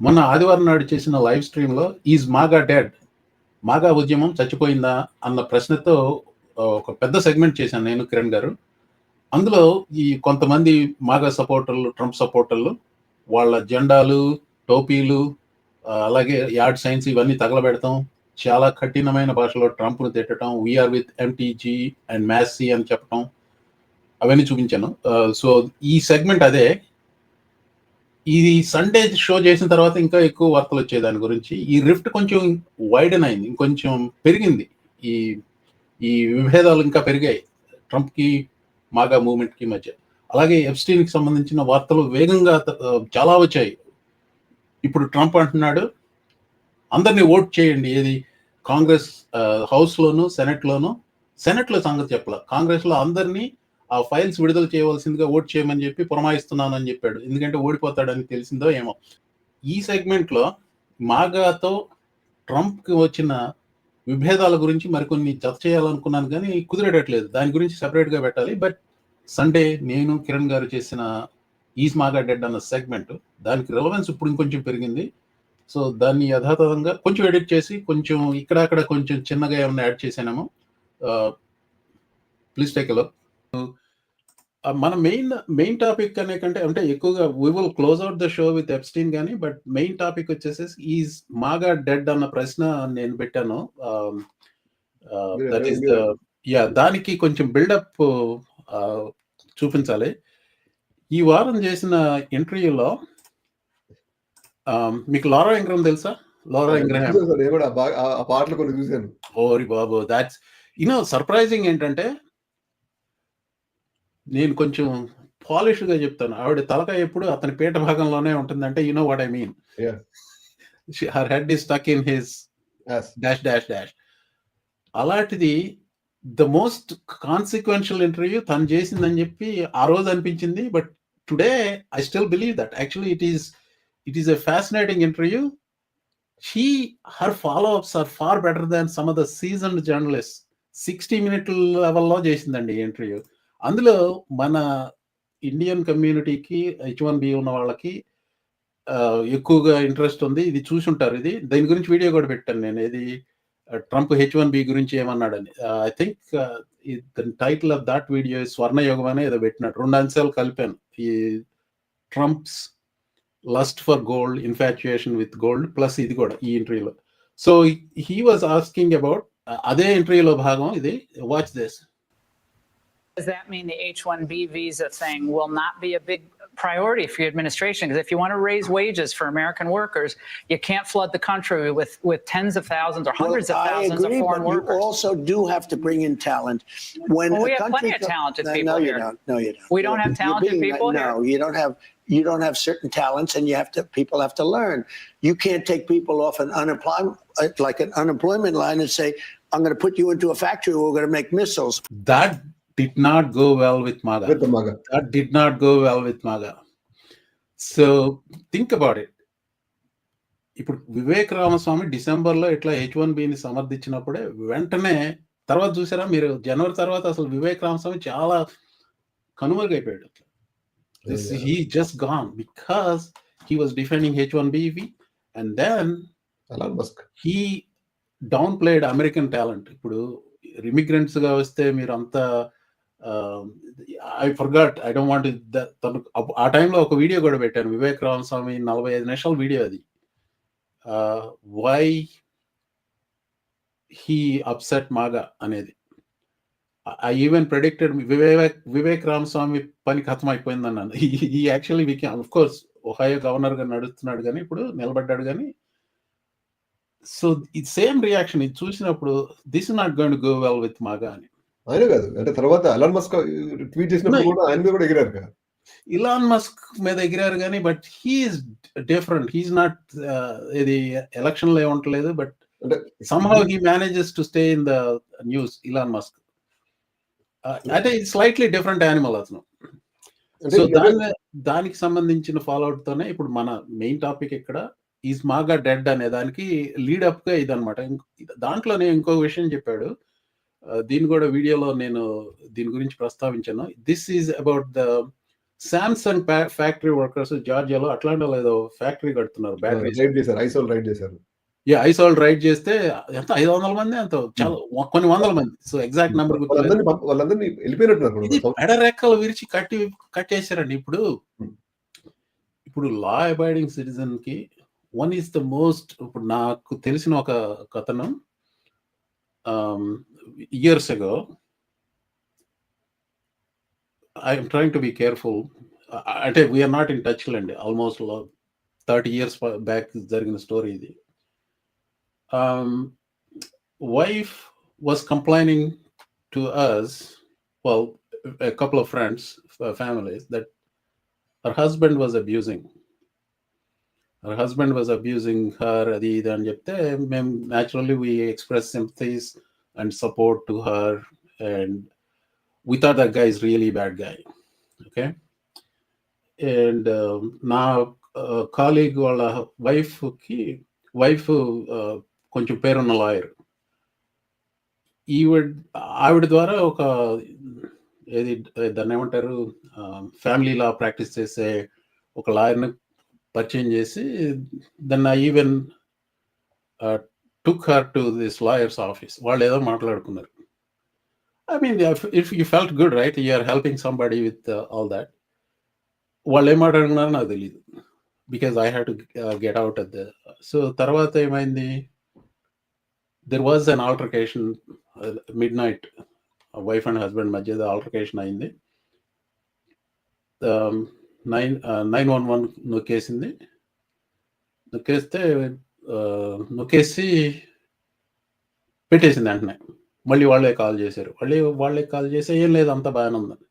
మొన్న ఆదివారం నాడు చేసిన లైవ్ స్ట్రీమ్లో ఈజ్ మాగా డెడ్. మాగా ఉద్యమం చచ్చిపోయిందా అన్న ప్రశ్నతో ఒక పెద్ద సెగ్మెంట్ చేశాను నేను కిరణ్ గారు. అందులో ఈ కొంతమంది మాగా సపోర్టర్లు ట్రంప్ సపోర్టర్లు వాళ్ళ జెండాలు టోపీలు అలాగే యాడ్ సైన్స్ ఇవన్నీ తగలబెడతాం. చాలా కఠినమైన భాషలో ట్రంప్ను తిట్టడం we are with MTG and Massie అని చెప్పడం అవన్నీ చూపించాను. సో ఈ సెగ్మెంట్ అదే. ఇది సండే షో చేసిన తర్వాత ఇంకా ఎక్కువ వార్తలు వచ్చాయి దాని గురించి. ఈ రిఫ్ట్ కొంచెం వైడన్ అయింది ఇంకొంచెం పెరిగింది. ఈ ఈ విభేదాలు ఇంకా పెరిగాయి ట్రంప్కి మాగా మూమెంట్కి మధ్య. అలాగే ఎఫ్స్టీన్కి సంబంధించిన వార్తలు వేగంగా చాలా వచ్చాయి. ఇప్పుడు ట్రంప్ అంటున్నాడు అందరినీ ఓట్ చేయండి ఏది కాంగ్రెస్ హౌస్లోను సెనెట్లోను సెనెట్లో సంగతి చెప్పాల కాంగ్రెస్లో అందరినీ ఆ ఫైల్స్ విడుదల చేయవలసిందిగా ఓట్ చేయమని చెప్పి పురమాయిస్తున్నానని అని చెప్పాడు. ఎందుకంటే ఓడిపోతాడని తెలిసిందో ఏమో. ఈ సెగ్మెంట్లో మాగాతో ట్రంప్కి వచ్చిన విభేదాల గురించి మరికొన్ని జత చేయాలనుకున్నాను కానీ కుదిరేటట్లేదు. దాని గురించి సెపరేట్గా పెట్టాలి. బట్ సండే నేను కిరణ్ గారు చేసిన ఈజ్ మాగా డెడ్ అన్న సెగ్మెంట్ దానికి రిలవెన్స్ ఇప్పుడు ఇంకొంచెం పెరిగింది. సో దాన్ని యథాతథంగా కొంచెం ఎడిట్ చేసి కొంచెం ఇక్కడ అక్కడ కొంచెం చిన్నగా ఏమైనా యాడ్ చేసానేమో ప్లీజ్ టేక్లో మన మెయిన్ మెయిన్ టాపిక్ అనే కంటే అంటే ఎక్కువగా we will close out the show with Epstein కానీ బట్ మెయిన్ టాపిక్ వచ్చేసేసి ఈజ్ మాగా డెడ్ అన్న ప్రశ్న నేను పెట్టాను. దట్ ఈస్ యా దానికి కొంచెం బిల్డప్ చూపించాలి. ఈ వారం చేసిన ఇంటర్వ్యూలో మీకు లారా ఇంగ్రమ్ తెలుసా? లారా ఆ పాటలు కొన్ని చూశాను. ఓరి బాబు దాట్స్ యూనో సర్ప్రైజింగ్ ఏంటంటే నేను కొంచెం పాలిష్గా చెప్తాను. ఆవిడ తలకాయ ఎప్పుడు అతని పీట భాగంలోనే ఉంటుందంటే you know what I mean. Her head is stuck in his. Dash dash dash అలాంటిది ద మోస్ట్ కాన్సిక్వెన్షియల్ ఇంటర్వ్యూ తను చేసిందని చెప్పి ఆ రోజు అనిపించింది. But today I still believe that actually it is it is a fascinating interview she her follow ups are far better than some of the season journalist sixty minute లెవెల్లో చేసిందండి ఈ interview అందులో మన ఇండియన్ కమ్యూనిటీకి H one B ఉన్న వాళ్ళకి ఎక్కువగా interest ఉంది. ఇది చూసుంటారు. ఇది దీని గురించి వీడియో కూడా పెట్టాను నేను. ఇది ట్రంప్ హెచ్ వన్ బి గురించి ఏమన్నాడని. I think the title of that video స్వర్ణయోగం అనే ఏదో పెట్టినట్టు. రెండు అంశాలు కలిపాను. ఈ Trump's lust for gold infatuation with gold plus ఇది కూడా ఈ ఇంటర్వ్యూలో. So he was asking about అదే ఇంటర్వ్యూలో భాగం ఇది. Watch this Does that mean the H-1B visa thing will not be a big priority for your administration? Because if you want to raise wages for American workers, you can't flood the country with, with tens of thousands or hundreds Well, of thousands agree, of foreign but workers. you also do have to bring in talent. When Well, we a have country plenty of talented No, people No, you here. don't. No, you don't. We don't have You're talented being- people No, here? you don't have. You don't have certain talents, and you have to. People have to learn. You can't take people off an unemployment, uh, like an unemployment line, and say, "I'm going to put you into a factory. Where we're going to make missiles." that did not go well with MAGA. with the mother. that did not go well with MAGA. So think about it. ఇప్పుడు వివేక్ రామస్వామి డిసెంబర్లో ఇట్లా H one బిని సమర్థించినప్పుడే వెంటనే తర్వాత చూసారా మీరు జనవరి తర్వాత అసలు వివేక్ రామస్వామి చాలా కనుమరుగైపోయాడు Yeah. He just gone because he was defending H one B and then. He downplayed American talent ఇప్పుడు ఇమిగ్రెంట్స్గా వస్తే మీరు అంతా I forgot I don't want తను ఆ టైంలో ఒక వీడియో కూడా పెట్టాను వివేక్ రామస్వామి నలభై ఐదు నిమిషాల వీడియో అది. వై హీ అప్సెట్ మాగా అనేది. I even predicted Vivek Vivek Ramaswamy పని ఖతం అయిపోయింది అన్నాను. ఈ యాక్చువల్లీ వికే ఆఫ్ కోర్స్ ఒహాయో గవర్నర్గా నడుస్తున్నాడు కానీ ఇప్పుడు నిలబడ్డాడు కానీ. సో ఇది సేమ్ రియాక్షన్ ఇది చూసినప్పుడు this not going to go well with MAGA అని. ఆయన కాదు. అంటే తర్వాత అలన్ మస్క్ ట్వీట్ చేసినప్పుడు. కూడా ఆయన మీద కూడా ఎగిరారు కదా. ఇలాన్ మస్క్ మీద ఎగిరారు కానీ but he's different he's not ఇది ఎలక్షన్లో ఏముంటలేదు బట్ అంటే somehow he manages to stay in the news Elon Musk అంటే స్లైట్లీ డిఫరెంట్ యానిమల్ అతను. సో దాని దానికి సంబంధించిన ఫాలోఅవుట్ తోనే ఇప్పుడు మన మెయిన్ టాపిక్ ఇక్కడ ఈజ్ మాగా డెడ్ అనే దానికి లీడ్ అప్గా ఇదనమాట దాంట్లోనే ఇంకో విషయం చెప్పాడు. ఆ, దీన్ని కూడా వీడియోలో నేను దీని గురించి ప్రస్తావించాను. This is about the Samsung factory workers జార్జియాలో అట్లాంటిలో ఏదో ఫ్యాక్టరీ కడుతున్నారు బ్యాటరీ రైడ్ చేశారు ఐసోల్ రైడ్ చేశారు. ఐసోల్ రైడ్ చేస్తే ఎంత? ఐదు వందల మంది అంత చాలా కొన్ని వందల మంది. సో ఎగ్జాక్ట్ నెంబర్ వాళ్ళందరినీ వెళ్ళిపోయినట్టున్నారు. పెడరెక్కలు విరిచి కట్టి కట్టేశారండి ఇప్పుడు. Hmm. ఇప్పుడు లా అబైడింగ్ సిటిజన్కి వన్ ఈస్ ద మోస్ట్ ఇప్పుడు నాకు తెలిసిన ఒక కథను Years ago I'm trying to be careful అంటే వీఆర్ నాట్ ఇన్ టచ్ అండి ఆల్మోస్ట్ థర్టీ ఇయర్స్ బ్యాక్ జరిగిన స్టోరీ ఇది wife was complaining to us well, a couple of friends, uh, families, that her husband was abusing. Her husband was abusing her, అది ఇది అని చెప్తే మేము naturally we express sympathies And support to her and we thought that guy is really bad guy. Okay. And um, నా colleague వాళ్ళ వైఫ్కి wife కొంచెం పేరున్న లాయర్ ఈవిడ ఆవిడ ద్వారా ఒక ఏది దాన్ని ఏమంటారు ఫ్యామిలీ లా ప్రాక్టీస్ చేసే ఒక లాయర్ని పరిచయం చేసి then I even took her to this lawyer's office వాళ్ళు ఏదో మాట్లాడుకున్నారు. I mean if you felt good right you're helping somebody with all that వాళ్ళు ఏం మాట్లాడుకున్నారో నాకు తెలియదు because I had to get out at the so తర్వాత ఏమైంది? There was an altercation midnight wife and husband మధ్య ఆల్టర్కేషన్ అయింది. Nine nine one one నొక్కేసింది. నొక్కేస్తే నొక్కేసి పెట్టేసింది వెంటనే. మళ్ళీ వాళ్ళే కాల్ చేశారు. మళ్ళీ వాళ్ళే కాల్ చేసి ఏం లేదు అంత బాగానే ఉందని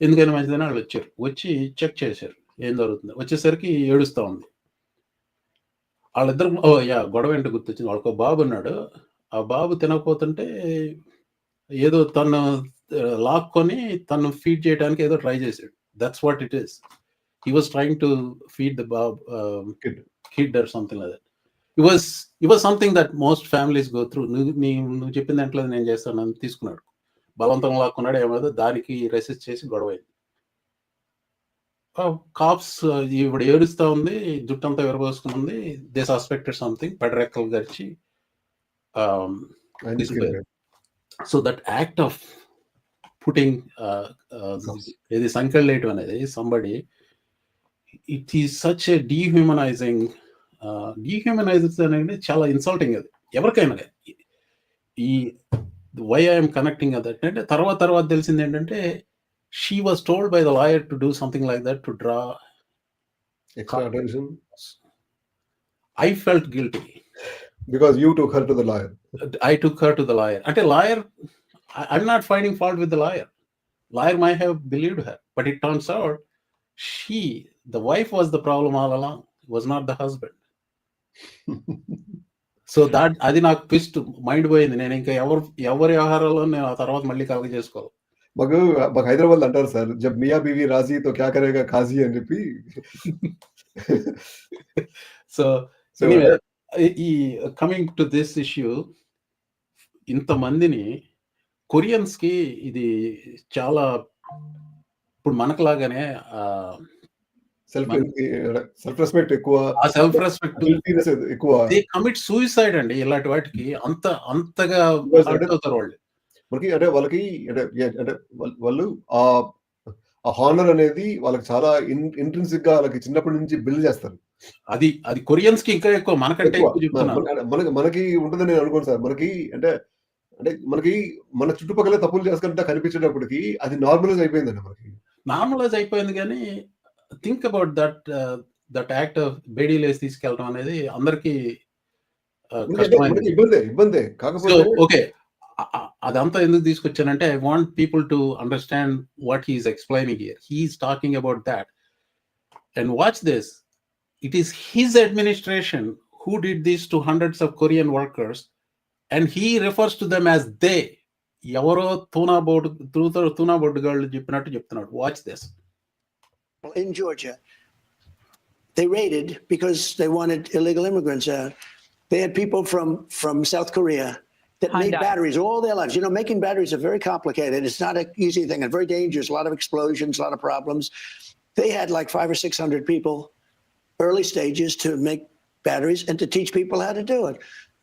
ఎందుకని మంచిదని వాళ్ళు వచ్చారు. వచ్చి చెక్ చేశారు. ఏం జరుగుతుంది? వచ్చేసరికి ఏడుస్తూ ఉంది. వాళ్ళిద్దరు ఓ యా గొడవ ఏంటో గుర్తొచ్చింది. వాళ్ళకి ఒక బాబు ఉన్నాడు. ఆ బాబు తినకపోతుంటే ఏదో తను లాక్కొని తను ఫీడ్ చేయడానికి ఏదో ట్రై చేశాడు. That's what it is he was trying to feed the bob Kid. Kid or something like that it was it was something that most families go through నువ్వు నీ నువ్వు చెప్పిన దాంట్లో నేను చేస్తాను అని తీసుకున్నాడు. బలవంతం లాక్కున్నాడు ఏమో దానికి రెసిస్ట్ చేసి గొడవ అయింది కాప్స్ ఈవిడ ఏడుస్తా ఉంది జుట్టంతా విరబోసుకుని దే సస్పెక్టెడ్ సంథింగ్ పెడరెక్కలు గడిచి. So that act of putting ఇది సంకెళ్ళేయటం అనేది somebody it is such a dehumanising dehumanisers అనేది చాలా ఇన్సల్టింగ్ అది ఎవరికైనా కానీ. ఈ వై ఐఎమ్ కనెక్టింగ్ అది అంటే తర్వాత తర్వాత తెలిసింది ఏంటంటే she was told by the lawyer to do something like that to draw I felt guilty because you took her to the lawyer. I took her to the lawyer. అంటే I, I'm not finding fault with the lawyer. Lawyer might have believed her, but it turns out she, the wife, was the problem all along. Was not the husband. So that అది నాకు twist mind పోయింది. నేను ఇంకా ఎవరు ఎవరి వ్యవహారాల్లో నేను ఆ తర్వాత మళ్ళీ కలగ చేసుకోవాలి. మాకు మాకు హైదరాబాద్ అంటారు సార్ జబ్ మియా బీవీ రాజీ తో క్యా కరేగా కాజీ అని చెప్పి. సో ఈ కమింగ్ టు దిస్ ఇష్యూ ఇంతమందిని కొరియన్స్కి ఇది చాలా ఇప్పుడు మనకులాగానే ఆ, సెల్ఫ్ సెల్ఫ్ రెస్పెక్ట్ ఎక్కువ. ఆ సెల్ఫ్ రెస్పెక్ట్ ఎక్కువ. కమిట్ సూసైడ్ అండి ఇలాంటి వాటికి. అంత అంతగా అవుతారు వాళ్ళు. మనకి అంటే వాళ్ళకి అంటే అంటే వాళ్ళ- ఆ హానర్ అనేది వాళ్ళకి చాలా ఇంట్రెన్సిక్గా వాళ్ళకి చిన్నప్పటి నుంచి బిల్డ్ చేస్తారు. అది అది కొరియన్స్కి ఇంకా ఎక్కువ మనకంటే మనకి మనకి ఉంటుందని నేను అనుకోను సార్. మనకి అంటే అంటే మనకి మన చుట్టుపక్కల తప్పులు చేసుకుంటా కనిపించేటప్పటికి అది నార్మలైజ్ అయిపోయిందండి మనకి. నార్మలైజ్ అయిపోయింది కానీ think about that that act Bedi లేస్ తీసుకెళ్ళడం అనేది అందరికి మనకి అంటే కష్టమైంది మనకి ఇబ్బందే ఇబ్బందే. సో కాకపోతే ఓకే అదంతా ఎందుకు తీసుకొచ్చానంటే I want people to understand what he's explaining here he's talking about that and watch this it is his administration who did these to hundreds of Korean workers and he refers to them as they ఎవరో తూనా బోర్డు తూతో తూనా బోర్డు గాళ్ళు చెప్పినట్టు చెప్తున్నాడు. Watch this in Georgia. They raided because they wanted illegal immigrants. Uh, they had people from from South Korea that made Hyundai. batteries all their lives. You know, making batteries are very complicated. It's not an easy thing and very dangerous. A lot of explosions, a lot of problems. they had like five or 600 people, early stages to make batteries and to teach people how to do it.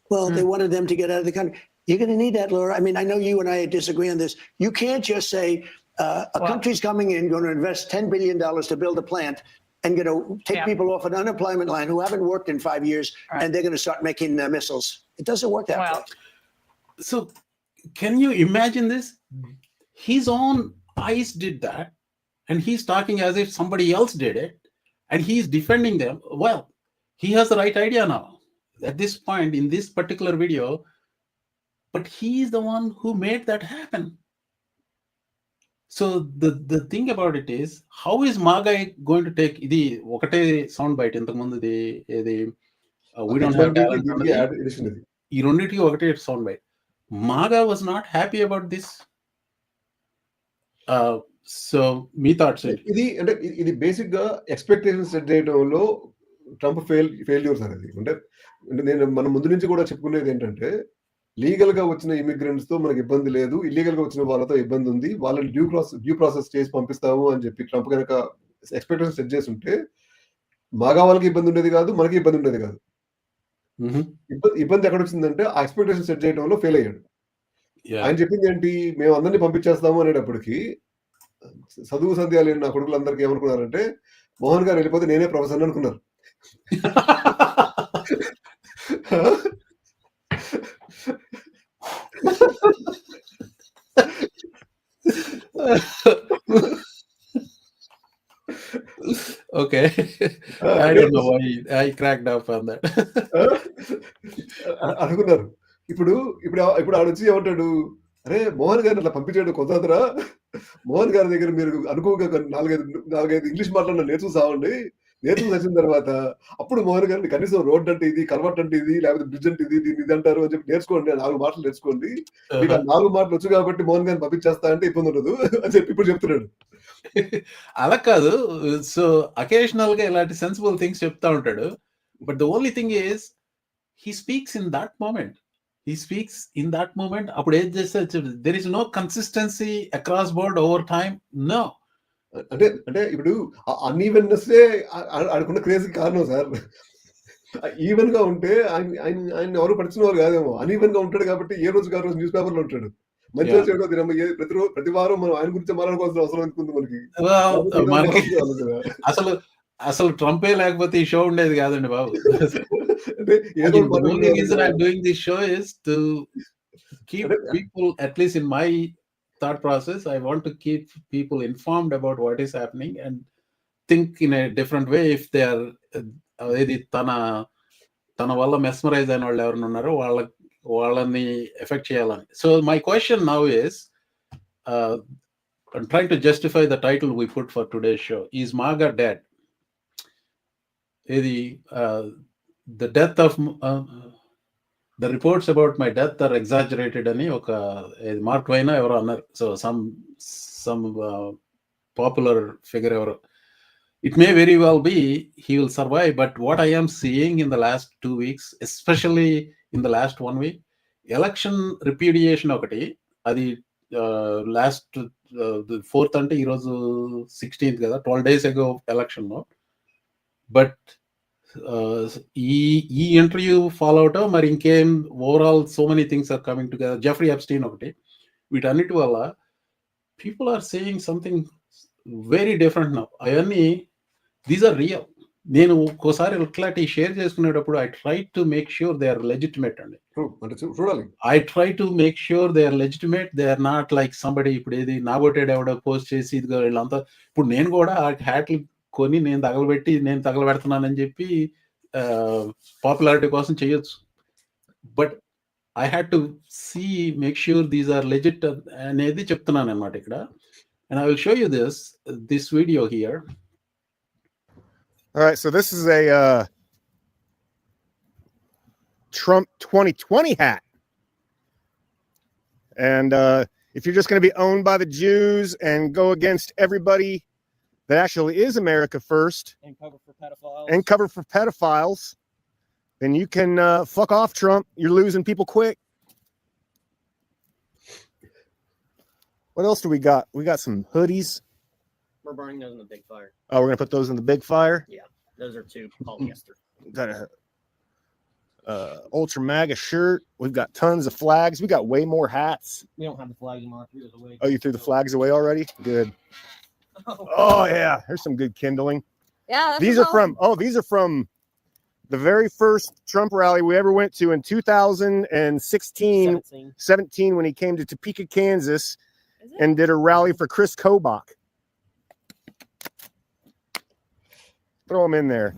Well, they wanted them to get out of the country. You're going to need that, Laura. I mean, I know you and I disagree on this. You can't just say uh, a Well- country's coming in, going to invest $10 billion to build a plant and going to take Yeah. people off an unemployment line who haven't worked in five years Right. and they're going to start making uh, missiles. It doesn't work that Well, way. So, can you imagine this? His own eyes did that, and he's talking as if somebody else did it, and he's defending them. Well, he has the right idea now at this point in this particular video, but he's the one who made that happen. So the the thing about it is, how is MAGA going to take ఇది ఒకటే sound byte ఇంతకు ముందు ఇది ఇది we don't have talent ఈ రెండింటికి ఒకటే sound bite MAGA was not happy about this so me thoughts ఇది అంటే ఇది- ఇది బేసిక్గా ఎక్స్పెక్టేషన్ సెట్ చేయడంలో ట్రంప్ ఫెయిల్ ఫెయిల్యూర్స్ అనేది అంటే అంటే నేను మన ముందు నుంచి కూడా చెప్పుకునేది ఏంటంటే లీగల్గా వచ్చిన ఇమిగ్రెంట్స్తో మనకి ఇబ్బంది లేదు. ఇల్లీగల్గా వచ్చిన వాళ్ళతో ఇబ్బంది ఉంది. వాళ్ళని డ్యూ ప్రాసెస్ డ్యూ ప్రాసెస్ చేసి పంపిస్తాము అని చెప్పి ట్రంప్ కనుక ఎక్స్పెక్టేషన్ సెట్ చేసి ఉంటే మాగా వాళ్ళకి ఇబ్బంది ఉండేది కాదు మనకి ఇబ్బంది ఉండేది కాదు. ఇబ్బంది ఇబ్బంది ఎక్కడ వచ్చిందంటే ఆ ఎక్స్పెక్టేషన్ సెట్ చేయడంలో ఫెయిల్ అయ్యాడు. ఆయన చెప్పింది ఏంటి? మేము అందరినీ పంపించేస్తాము అనేటప్పటికి చదువు సంధ్య లేని నా కొడుకులందరికీ ఏమనుకున్నారంటే మోహన్ గారు వెళ్ళిపోతే నేనే ప్రొఫెసర్ అనుకున్నారు. Okay I don't know why I cracked up on that అనుకున్నారు. ఇప్పుడు ఇప్పుడు ఇప్పుడు ఆడ వచ్చి ఏమంటాడు? అరే మోహన్ గారిని అట్లా పంపించాడు కుదరదురా మోహన్ గారి దగ్గర మీరు అనుకోగా కొన్ని నాలుగైదు నాలుగైదు ఇంగ్లీష్ మాట్లాడిన నేర్చు సావండి. నేర్చుకుని వచ్చిన తర్వాత అప్పుడు మోహన్ గారిని కనీసం రోడ్ అంటే ఇది కలవట్ అంటే ఇది లేకపోతే బ్రిడ్జ్ అంటే ఇది దీన్ని ఇది అంటారు అని చెప్పి నేర్చుకోండి నాలుగు మాటలు నేర్చుకోండి. మీకు నాలుగు మాటలు వచ్చు కాబట్టి మోహన్ గారిని పంపించేస్తా అంటే ఇబ్బంది ఉండదు అని చెప్పి ఇప్పుడు చెప్తున్నాడు. అలా కాదు. సో అకేషనల్గా ఇలాంటి సెన్సిబుల్ థింగ్స్ చెప్తా ఉంటాడు. But the only thing is he speaks in that moment he speaks in that moment అప్పుడు ఏం చేస్తే there is no consistency across board over time no అంటే అంటే ఇప్పుడు అన్ఈవెన్నెస్ ఆడుకున్న క్రేజ్ కారణం సార్. ఈవెన్గా ఉంటే ఆయన ఆయన ఎవరు పడిచిన పడుతున్నవారు కాదేమో. అన్ఈవెన్గా ఉంటాడు కాబట్టి ఏ రోజు కాదు రోజు న్యూస్ పేపర్లో ఉంటాడు. మంచిగా చేయడం ప్రతిరోజు ప్రతి వారం మనం ఆయన గురించి మారాలి అవసరం అనుకుంది మనకి? అసలు అసలు ట్రంప్ ఏ లేకపోతే ఈ షో ఉండేది కాదండి బాబు. In my thought process I want keep people informed about what is happening and think in a different way if they are ఏది తన తన వల్ల మెస్మరైజ్ అయిన వాళ్ళు ఎవరు ఉన్నారో వాళ్ళకి వాళ్ళని ఎఫెక్ట్ చేయాలని so my question now is I'm trying to justify the title we put for today's show. Is MAGA dead? ఇది the death of the reports about my death are exaggerated అని ఒక మార్క్ వైనా ఎవరో అన్నారు so some some popular figure ఎవరో it may very well be he will survive but what I'm seeing in the last two weeks especially in the last one week. Election repudiation ఒకటి అది last fourth అంటే ఈరోజు sixteenth కదా twelve days ago ఎలక్షన్లో but ఈ ఈ interview follow అవటం మరి ఇంకేం overall so many things are coming together. Jeffrey Epstein ఒకటి. వీటన్నిటి వల్ల people are saying something very different now. అవన్నీ దీస్ ఆర్ రియల్. నేను ఒక్కోసారి ఇట్లాంటి షేర్ చేసుకునేటప్పుడు I try to make sure they are legitimate అండి. చూడాలి. I try to make sure they are legitimate they are not like somebody ఇప్పుడు ఏది నాగొట్టేడు ఎవడో పోస్ట్ చేసి ఇదిగో వీళ్ళంతా ఇప్పుడు నేను కూడా ఆ హ్యాట్లు కొని నేను తగలబెట్టి నేను తగలబెడుతున్నానని చెప్పి పాపులారిటీ కోసం చేయొచ్చు. But I had to see make sure these are legit అనేది చెప్తున్నాను అనమాట ఇక్కడ. And I will show you this this video here All right, so this is a uh, Trump 2020 hat. And uh, if you're just going to be owned by the Jews and go against everybody that actually is America first and cover for pedophiles. and cover for pedophiles, then you can uh, fuck off, Trump. You're losing people quick. What else do we got? We got some hoodies. We're burning those in the big fire. Oh, we're gonna put those in the big fire. Yeah, those are two polyester. Got a uh, ultra maga shirt. We've got tons of flags. We got way more hats. We don't have the flags anymore. Threw away. Oh, you threw the flags away already? Good. Oh yeah, there's some good kindling. Yeah, that's These are solid- from oh, these are from the very first Trump rally we ever went to in 2016, 17. 17 when he came to Topeka, Kansas and did a rally for Chris Kobach. Throw him in there.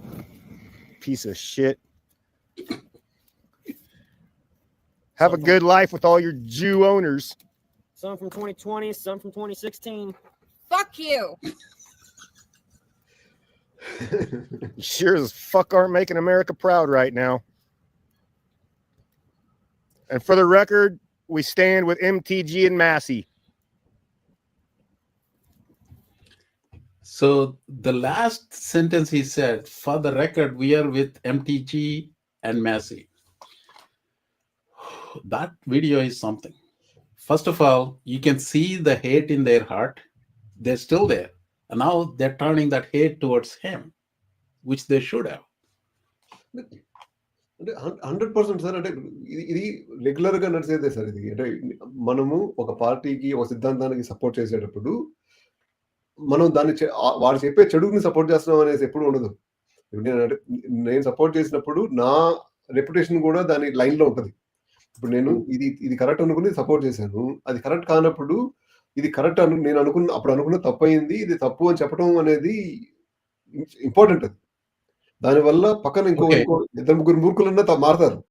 Piece of shit. Have a good life with all your Jew owners. Some from 2020, some from 2016. Fuck you. You sure as fuck aren't making America proud right now. And for the record, we stand with MTG and Massey. So the last sentence he said, for the record, we are with MTG and Massey. That video is something. First of all, you can see the hate in their heart. They're still there. And now they're turning that hate towards him, which they should have. అంటే hundred percent sir అంటే ఇది ఇది regular గా నడిచేదే sir ఇది అంటే మనము ఒక పార్టీకి ఒక సిద్ధాంతానికి సపోర్ట్ చేసేటప్పుడు మనం దాన్ని వాడు చెప్పే చెడుని సపోర్ట్ చేస్తున్నాం అనేసి ఎప్పుడు ఉండదు. నేను నేను సపోర్ట్ చేసినప్పుడు నా రెప్యుటేషన్ కూడా దాని లైన్లో ఉంటది. ఇప్పుడు నేను ఇది ఇది కరెక్ట్ అనుకుని సపోర్ట్ చేశాను. అది కరెక్ట్ కానప్పుడు ఇది కరెక్ట్ అను నేను అనుకున్న అప్పుడు అనుకున్న తప్పు అయింది ఇది తప్పు అని చెప్పడం అనేది ఇంపార్టెంట్ అది. దానివల్ల పక్కన ఇంకో ఇద్దరు ముగ్గురు మూర్ఖులన్నా మారతారు.